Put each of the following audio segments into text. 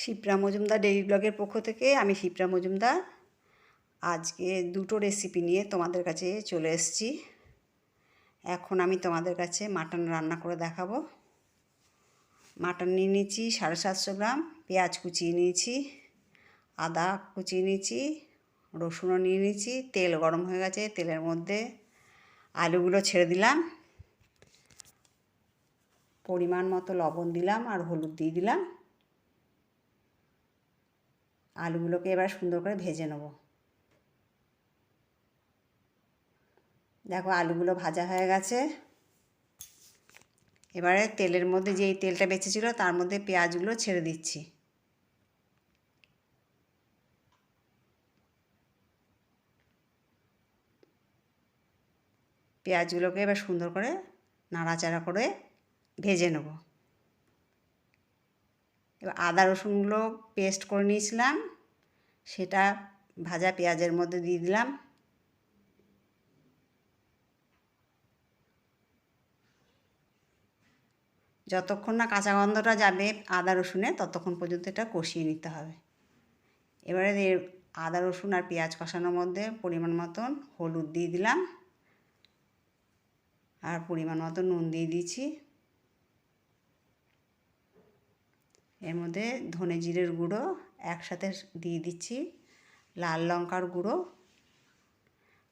Shipra Majumdar daily ব্লগের পক্ষ থেকে আমি শিপ্রা মজুমদার। আজকে দুটো রেসিপি নিয়ে তোমাদের কাছে চলে এসেছি। এখন আমি তোমাদের কাছে মাটন রান্না করে দেখাবো। মাটন নিয়ে নিয়েছি সাড়ে সাতশো গ্রাম, পেঁয়াজ কুচিয়ে নিয়েছি, আদা কুচিয়ে নিয়েছি, রসুনও নিয়ে নিয়েছি, তেল গরম হয়ে গেছে, তেলের মধ্যে আলুগুলো ছেড়ে দিলাম। পরিমাণ মতো লবণ দিলাম আর হলুদ দিয়ে দিলাম। আলুগুলোকে এবার সুন্দর করে ভেজে নেব। দেখো আলুগুলো ভাজা হয়ে গেছে। এবারে তেলের মধ্যে যেই তেলটা বেঁচেছিল তার মধ্যে পেঁয়াজগুলো ছেড়ে দিচ্ছি। পেঁয়াজগুলোকে এবার সুন্দর করে নাড়াচাড়া করে ভেজে নেব। এবার আদা রসুনগুলো পেস্ট করে নিয়েছিলাম, সেটা ভাজা পেঁয়াজের মধ্যে দিয়ে দিলাম। যতক্ষণ না কাঁচা গন্ধটা যাবে আদা রসুনে, ততক্ষণ পর্যন্ত এটা কষিয়ে নিতে হবে। এবারে আদা রসুন আর পেঁয়াজ কষানোর মধ্যে পরিমাণ মতন হলুদ দিয়ে দিলাম। আর পরিমাণ মতো নুন দিয়ে দিয়েছি। এর মধ্যে ধনে জিরের গুঁড়ো একসাথে দিয়ে দিচ্ছি, লাল লঙ্কার গুঁড়ো,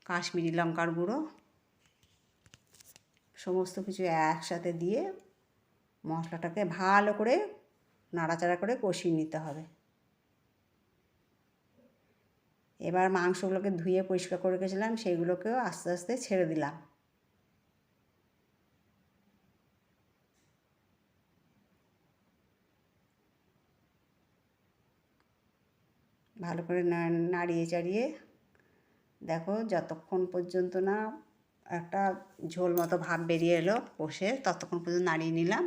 কাশ্মীরি লঙ্কার গুঁড়ো, সমস্ত কিছু একসাথে দিয়ে মশলাটাকে ভালো করে নাড়াচাড়া করে কষিয়ে নিতে হবে। এবার মাংসগুলোকে ধুয়ে পরিষ্কার করে রেখেছিলাম সেইগুলোকেও আস্তে আস্তে ছেড়ে দিলাম। ভালো করে নাড়িয়ে চাড়িয়ে দেখো যতক্ষণ পর্যন্ত না একটা ঝোল মতো ভাব বেরিয়ে এলো কষে ততক্ষণ পর্যন্ত নাড়িয়ে নিলাম।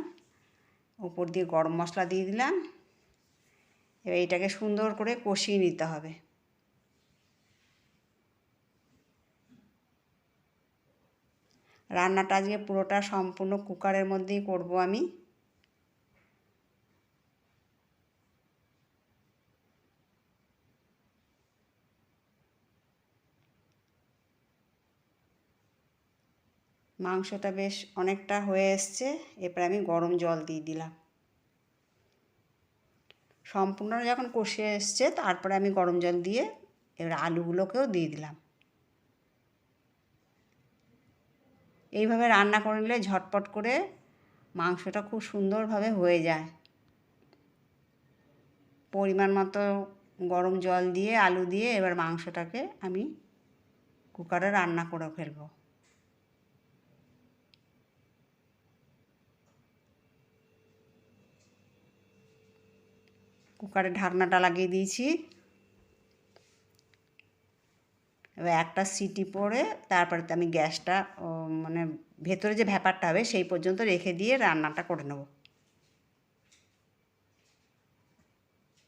উপর দিয়ে গরম মশলা দিয়ে দিলাম। এবার এটাকে সুন্দর করে কষিয়ে নিতে হবে। রান্নাটা আজকে পুরোটা সম্পূর্ণ কুকারের মধ্যেই করব আমি। মাংসটা বেশ অনেকটা হয়ে এসছে, এরপরে আমি গরম জল দিয়ে দিলাম। সম্পূর্ণ যখন কষিয়ে এসছে, তারপরে আমি গরম জল দিয়ে এবার আলুগুলোকেও দিয়ে দিলাম। এইভাবে রান্না করে নিলে ঝটপট করে মাংসটা খুব সুন্দরভাবে হয়ে যায়। পরিমাণ মতো গরম জল দিয়ে, আলু দিয়ে এবার মাংসটাকে আমি কুকারে রান্না করে ফেলব। কুকারে ঢাকনাটা লাগিয়ে দিয়েছি। এবার একটা সিটি পরে তারপরে আমি গ্যাসটা মানে ভেতরে যে ভ্যাপারটা হবে সেই পর্যন্ত রেখে দিয়ে রান্নাটা করে নেব।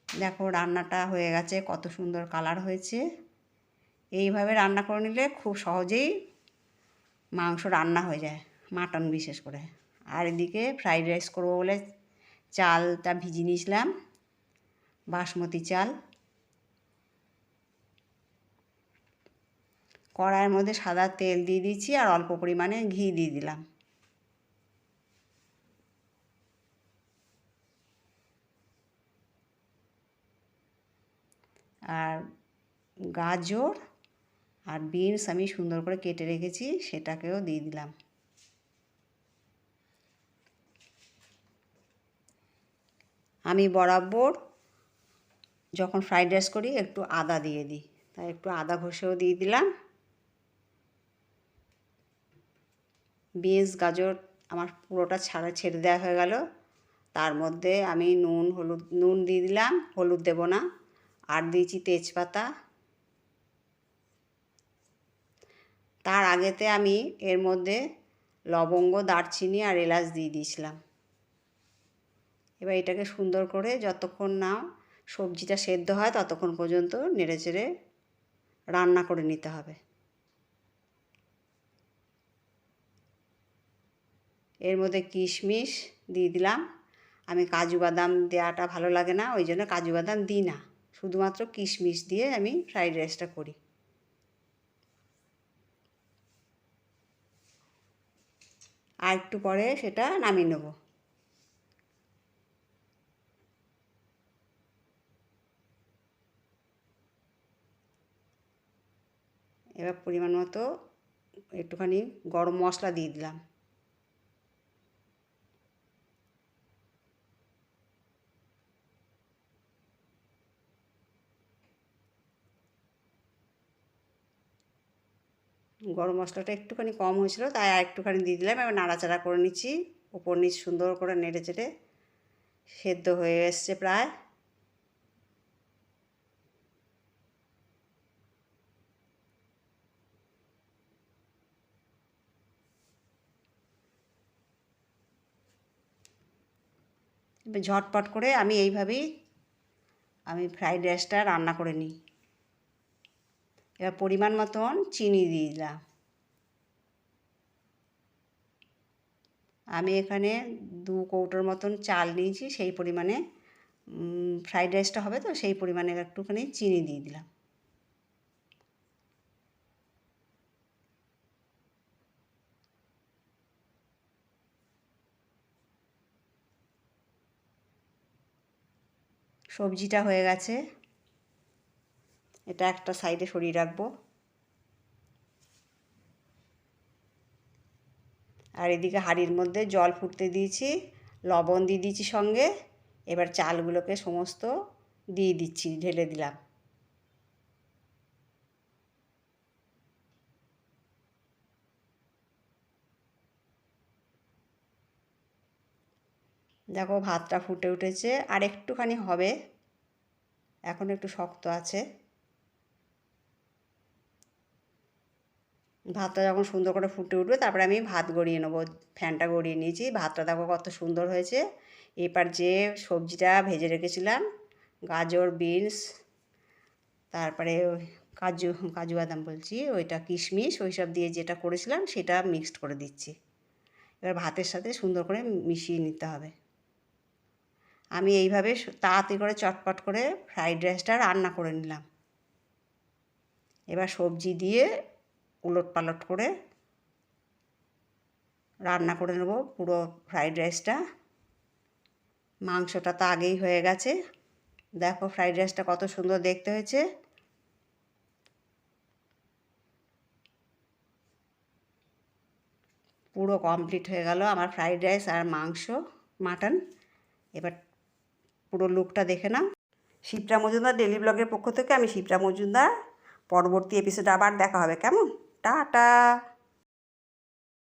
দেখো রান্নাটা হয়ে গেছে, কত সুন্দর কালার হয়েছে। এইভাবে রান্না করে নিলে খুব সহজেই মাংস রান্না হয়ে যায়, মাটন বিশেষ করে। আর এদিকে ফ্রাইড রাইস করব বলে চালটা ভিজিয়ে নিয়েছিলাম। বাসমতি চাল, কড়াইয়ের মধ্যে সাদা তেল দিয়ে দিচ্ছি আর অল্প পরিমাণে ঘি দিয়ে দিলাম। আর গাজর আর বিনস আমি সুন্দর করে কেটে রেখেছি, সেটাকেও দিয়ে দিলাম। আমি বরাবর যখন ফ্রাইড রাইস করি, একটু আদা দিয়ে দিই। তাই একটু আদা ঘষেও দিয়ে দিলাম। বিনস, গাজর আমার পুরোটা ছাড়া ছেড়ে দেওয়া হয়ে গেল। তার মধ্যে আমি নুন, হলুদ, নুন দিয়ে দিলাম। হলুদ দেব না। আর দিয়েছি তেজপাতা। তার আগেতে আমি এর মধ্যে লবঙ্গ, দারচিনি আর এলাচ দিয়ে দিয়েছিলাম। এবার এটাকে সুন্দর করে যতক্ষণ না সবজিটা সেদ্ধ হয় ততক্ষণ পর্যন্ত নেড়ে চেড়ে রান্না করে নিতে হবে। এর মধ্যে কিশমিশ দিয়ে দিলাম। আমি কাজু বাদাম দেওয়াটা ভালো লাগে না, ওই জন্য কাজু বাদাম দিই না। শুধুমাত্র কিশমিশ দিয়ে আমি ফ্রাইড রাইসটা করি। আর একটু পরে সেটা নামিয়ে নেব। এবার পরিমাণ মতো একটুখানি গরম মশলা দিয়ে দিলাম। গরম মশলাটা একটুখানি কম হয়েছিল, তাই আর একটুখানি দিয়ে দিলাম। এবার নাড়াচাড়া করে নিচ্ছি, উপর নিচ সুন্দর করে নেড়ে চেড়ে সেদ্ধ হয়ে এসছে প্রায়। ঝটপট করে আমি এইভাবেই আমি ফ্রাইড রাইসটা রান্না করে নিই। এবার পরিমাণ মতন চিনি দিয়ে দিলাম। আমি এখানে দু কৌটোর মতন চাল নিয়েছি, সেই পরিমাণে ফ্রাইড রাইসটা হবে তো, সেই পরিমাণে একটুখানি চিনি দিয়ে দিলাম। সবজিটা হয়ে গেছে। এটা একটা সাইডে সরিয়ে রাখব। আর এদিকে হাঁড়ির মধ্যে জল ফুটতে দিয়েছি, লবণ দিয়ে দিয়েছি সঙ্গে। এবার চালগুলোকে সমস্ত দিয়ে দিচ্ছি, ঢেলে দিলাম। দেখো ভাতটা ফুটে উঠেছে, আর একটুখানি হবে। এখন একটু শক্ত আছে। ভাতটা যখন সুন্দর করে ফুটে উঠবে, তারপরে আমি ভাত গড়িয়ে নেব। ফ্যানটা গড়িয়ে নিয়েছি। ভাতটা দেখো কত সুন্দর হয়েছে। এবার যে সবজিটা ভেজে রেখেছিলাম, গাজর, বিনস, তারপরে কাজু কাজু বাদাম বলছি, ওইটা কিশমিশ ওই সব দিয়ে যেটা করেছিলাম, সেটা মিক্সড করে দিচ্ছি। এবার ভাতের সাথে সুন্দর করে মিশিয়ে নিতে হবে। আমি এইভাবে তাড়াতাড়ি করে চটপট করে ফ্রাইড রাইসটা রান্না করে নিলাম। এবার সবজি দিয়ে উলট পালট করে রান্না করে নেব পুরো ফ্রাইড রাইসটা মাংসটা তো আগেই হয়ে গেছে। দেখো ফ্রাইড রাইসটা কত সুন্দর দেখতে হয়েছে। পুরো কমপ্লিট হয়ে গেল আমার ফ্রাইড রাইস আর মাংস মাটন এবার পুরো লুকটা দেখে নাও। শিবরা মজুমদার ডেলি ব্লগের পক্ষ থেকে আমি শিবরা মজুমদার। পরবর্তী এপিসোড আবার দেখা হবে। কেমন? টাটা!